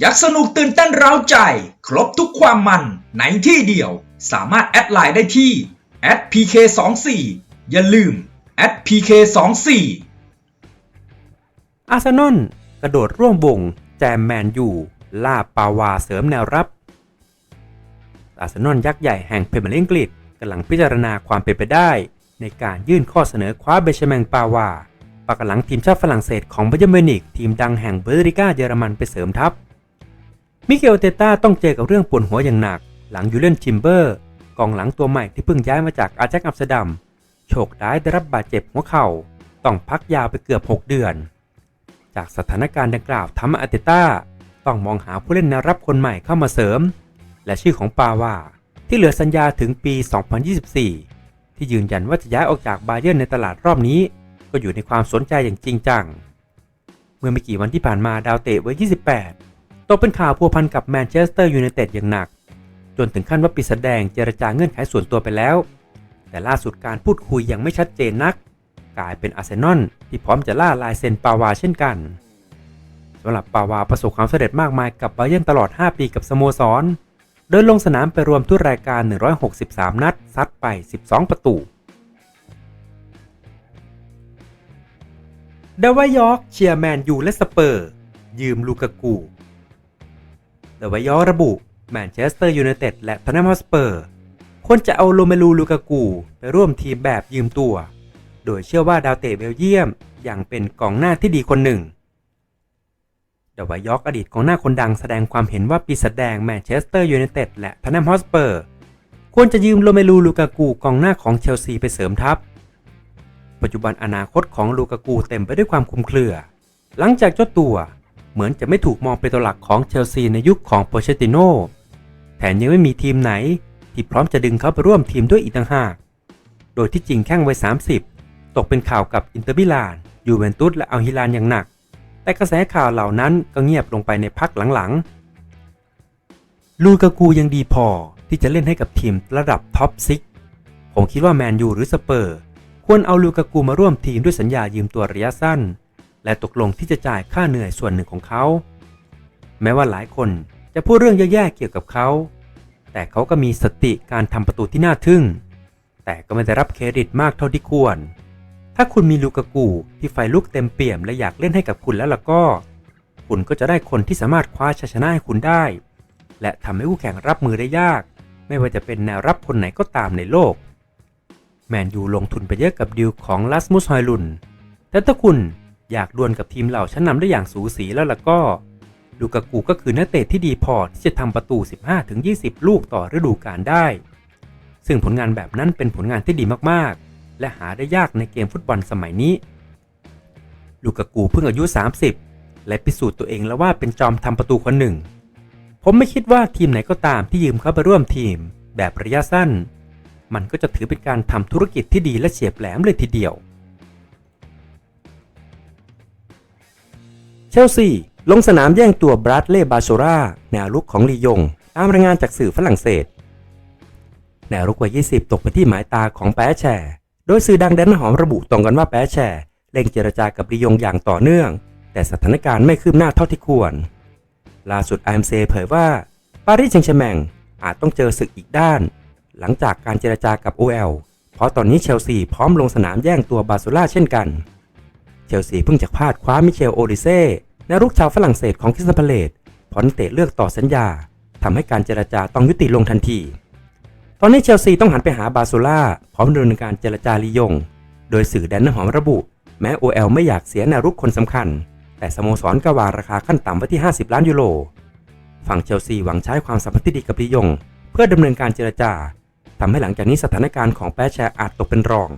อยากสนุกตื่นเต้นเร้าใจ ครบทุกความมันในที่เดียว สามารถแอดไลน์ได้ที่ @pk24 อย่าลืม @pk24 อาร์เซนอลกระโดดร่วมวงแจมแมนยูล่าปาวาเสริมแนวรับ อาร์เซนอลยักษ์ใหญ่แห่งพรีเมียร์ลีกอังกฤษกำลังพิจารณาความเป็นไปได้ ในการยื่นข้อเสนอคว้าเบเชแมงปาวาปากหลังทีมชาติฝรั่งเศสของบาเยิร์นมิวนิกทีมดังแห่งเบอร์ริกาเยอรมันไปเสริมทัพ มิเกลเตต้าต้องเจอกับเรื่องปวดหัวอย่างหนัก หลังยูเลนชิมเบอร์กองหลังตัวใหม่ที่เพิ่งย้ายมาจากอาแจ็คอัมสเตอร์ดัมโชคร้ายได้รับบาดเจ็บหัวเข่า ต้องพักยาวไปเกือบ 6 เดือน จากสถานการณ์ดังกล่าวทำให้อาเตต้าต้องมองหาผู้เล่นแนวรับคนใหม่เข้ามาเสริม และชื่อของปาวาที่เหลือสัญญาถึงปี 2024 ที่ยืนยันว่าจะย้ายออกจากบาเยิร์ในตลาดรอบนี้ ก็อยู่ในความสนใจอย่างจริงจัง เมื่อไม่กี่วันที่ผ่านมาดาวเตะวัย28 ตกเป็นข่าวพัวพันกับแมนเชสเตอร์ยูไนเต็ดอย่างหนัก จนถึงขั้นว่าปิดแสดงเจรจาเงื่อนไขส่วนตัวไปแล้ว แต่ล่าสุดการพูดคุยยังไม่ชัดเจนนัก กลายเป็นอาร์เซนอลที่พร้อมจะล่าลายเซ็นปาวาเช่นกันสำหรับปาวาประสบความสำเร็จมากมายกับบาเยิร์นตลอด 5 ปีกับสโมสร โดยลงสนามไปรวมทุกรายการ 163 นัด ซัดไป 12 ประตูเดวายอร์กเชียร์แมนยูและสเปอร์ ยืมลูกากู เดวายอร์กระบุแมนเชสเตอร์ยูไนเต็ดและทอนแนมฮอสเปอร์ควรจะเอาโรเมลูลูกากูไปร่วมทีมแบบยืมตัว โดยเชื่อว่าดาวเตะเบลเยียมอยังเป็นกองหน้าที่ดีคนหนึ่งเดวายอกอดีตกองหน้าคนดังแสดงความเห็นว่าปีศาจแดงแมนเชสเตอร์ยูไนเต็ดและทอนแนมฮอสเปอร์ควรจะยืมโรเมลูลูกากูกองหน้าของเชลซีไปเสริมทัพ ปัจจุบันอนาคตของลูกากูเต็มไปด้วยความคลุมเครือ หลังจากเจ้าตัว เหมือนจะไม่ถูกมองเป็นตัวหลักของเชลซีในยุคของโปเชติโนแถมยังไม่มีทีมไหน ที่พร้อมจะดึงเขาไปร่วมทีมด้วยอีกต่างหาก โดยที่จริงแข้งวัย 30 ตกเป็นข่าวกับอินเตอร์มิลาน ยูเวนตุสและอัลฮิลานอย่างหนัก แต่กระแสข่าวเหล่านั้นก็เงียบลงไปในพักหลังๆ ลูกากูยังดีพอที่จะเล่นให้กับทีมระดับท็อปซิกผมคิดว่าแมนยูหรือสเปอร์ ควรเอาลูกากูมาร่วมทีมด้วยสัญญายืมตัวระยะสั้น และตกลงที่จะจ่ายค่าเหนื่อยส่วนหนึ่งของเขา แม้ว่าหลายคนจะพูดเรื่องแย่ๆเกี่ยวกับเขา แต่เขาก็มีสติการทำประตูที่น่าทึ่ง แต่ก็ไม่ได้รับเครดิตมากเท่าที่ควร ถ้าคุณมีลูกากูที่ไฟลุกเต็มเปี่ยมและอยากเล่นให้กับคุณแล้วล่ะก็ คุณก็จะได้คนที่สามารถคว้าชัยชนะให้คุณได้ และทำให้คู่แข่งรับมือได้ยาก ไม่ว่าจะเป็นแนวรับคนไหนก็ตามในโลก แมนยูลงทุนไปเยอะกับดีลของลัสมุสฮอยลุนแต่ถ้าคุณ อยากดวลกับทีมเหล่าชั้นนำได้อย่างสูสีแล้วล่ะก็ลูกากูก็คือนักเตะที่ดีพอที่จะทำประตู 15-20 ลูกต่อฤดูกาลได้ ซึ่งผลงานแบบนั้นเป็นผลงานที่ดีมากๆ และหาได้ยากในเกมฟุตบอลสมัยนี้ ลูกากูเพิ่งอายุ 30 และพิสูจน์ตัวเองแล้วว่าเป็นจอมทำประตูคนหนึ่ง ผมไม่คิดว่าทีมไหนก็ตามที่ยืมเขาไปร่วมทีม แบบระยะสั้น มันก็จะถือเป็นการทำธุรกิจที่ดีและเฉียบแหลมเลยทีเดียว เชลซี ลงสนามแย่งตัวบรัดเล่บาโชราแนวรุกของลียง ตามรายงานจากสื่อฝรั่งเศส แนวรุกวัย 20 ตกไปที่หมายตาของแปะแชโดยสื่อดังแดนหอมระบุตรงกันว่าแปะแชเร่งเจรจากับลียงอย่างต่อเนื่อง แต่สถานการณ์ไม่คืบหน้าเท่าที่ควร ล่าสุด IMC เผยว่าปารีสแซงต์แชร์แมงอาจต้องเจอศึกอีกด้าน หลังจากการเจรจากับ OL เพราะตอนนี้เชลซีพร้อมลงสนามแย่งตัวบาร์โซล่าเช่นกัน ชลซีเพิ่งจะพลาดคว้ามิเชลโอดิเซ่นักรุกชาวฝรั่งเศสของคริสตันพาเลตพอนเตะเลือกต่อสัญญาทำให้การเจรจาต้องยุติลงทันที ตอนนี้เชลซีต้องหันไปหาบาโซล่าพร้อมดำเนินการเจรจาลียง โดยสื่อแดนน้ำหอมระบุ แม้ OL ไม่อยากเสียแนวรุกคนสำคัญ แต่สโมสรก็วางราคาขั้นต่ำไว้ที่ 50 ล้านยูโรฝั่งเชลซีหวังใช้ความสัมพันธ์ที่ดีกับลียง เพื่อดำเนินการเจรจาทำให้หลังจากนี้สถานการณ์ของแปะแชร์อาจตกเป็นรอง